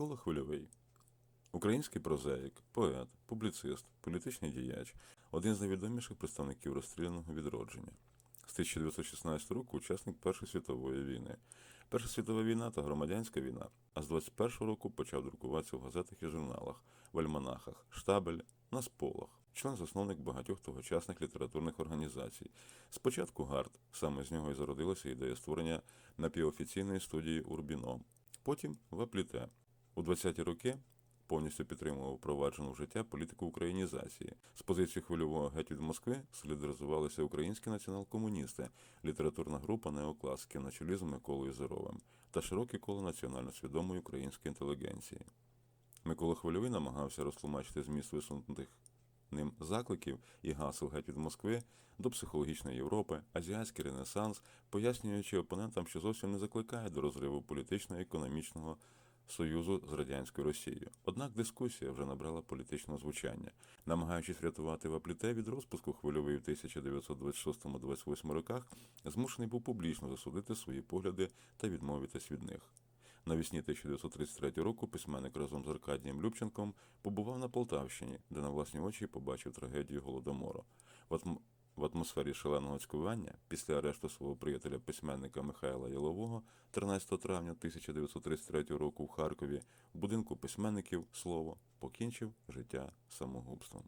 Микола Хвильовий. Український прозаїк, поет, публіцист, політичний діяч, один з найвідоміших представників розстріляного відродження. З 1916 року учасник Першої світової війни. Перша світова війна та громадянська війна, а з 21-го року почав друкуватися в газетах і журналах, в альманахах, штабель, на сполах. Член засновник багатьох тогочасних літературних організацій. Спочатку ГАРД, саме з нього і зародилася ідея створення напівофіційної студії Урбіно. Потім Вапліте. У 20-ті роки повністю підтримував впроваджену в життя політику українізації. З позиції хвильового геть від Москви солідаризувалися українські націонал-комуністи, літературна група неокласики на чолі з Миколою Зеровим та широке коло національно свідомої української інтелігенції. Микола Хвильовий намагався розтлумачити зміст висунутих ним закликів і гасел геть від Москви до психологічної Європи, азіатський ренесанс, пояснюючи опонентам, що зовсім не закликає до розриву політичного і економічного союзу з радянською Росією. Однак дискусія вже набрала політичного звучання, намагаючись врятувати Вапліте від розпуску хвильовий в 1926-28 роках, змушений був публічно засудити свої погляди та відмовитись від них. Навесні 1933 року письменник разом з Аркадієм Любченком побував на Полтавщині, де на власні очі побачив трагедію Голодомору. В, атмосфері шаленого цькування після арешту свого приятеля письменника Михайла Ялового 13 травня 1933 року в Харкові в будинку письменників слово покінчив життя самогубством.